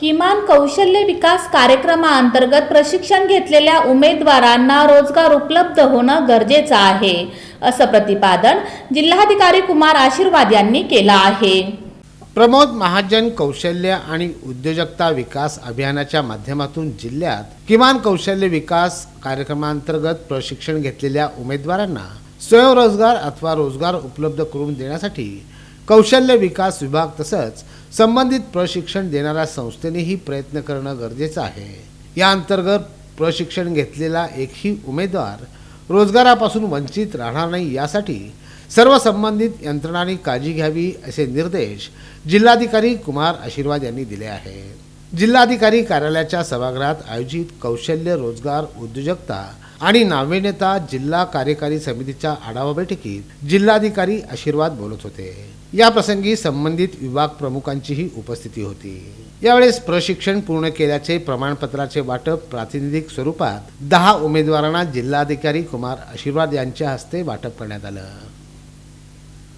किमान कौशल्य विकास कार्यक्रमाअंतर्गत प्रशिक्षण घेतलेल्या उमेदवारांना रोजगार उपलब्ध होणं गरजेचं आहे असं प्रतिपादन जिल्हाधिकारी कुमार आशीर्वाद यांनी केलं आहे. प्रमोद महाजन कौशल्य आणि उद्योजकता विकास अभियानाच्या माध्यमातून जिल्ह्यात किमान कौशल्य विकास कार्यक्रमांतर्गत प्रशिक्षण घेतलेल्या उमेदवारांना स्वयंरोजगार अथवा रोजगार उपलब्ध करून देण्यासाठी कौशल्य विकास विभाग तसंच संबंधित प्रशिक्षण देणाऱ्या संस्थेनेही प्रयत्न करणं गरजेचं आहे. या अंतर्गत प्रशिक्षण घेतलेला एकही उमेदवार रोजगारापासून वंचित राहणार नाही यासाठी सर्व संबंधित यंत्रणांनी काळजी घ्यावी असे निर्देश जिल्हाधिकारी कुमार आशीर्वाद यांनी दिले आहेत जिल्हाधिकारी कार्यालयाच्या सभागृहात आयोजित कौशल्य रोजगार उद्योजकता आणि नाविन्यता जिल्हा कार्यकारी समितीच्या आढावा बैठकीत जिल्हाधिकारी आशीर्वाद बोलत होते. या प्रसंगी संबंधित विभाग प्रमुखांचीही उपस्थिती होती. यावेळेस प्रशिक्षण पूर्ण केल्याचे प्रमाणपत्राचे वाटप प्रातिनिधिक स्वरूपात दहा उमेदवारांना जिल्हाधिकारी कुमार आशीर्वाद यांच्या हस्ते वाटप करण्यात आलं.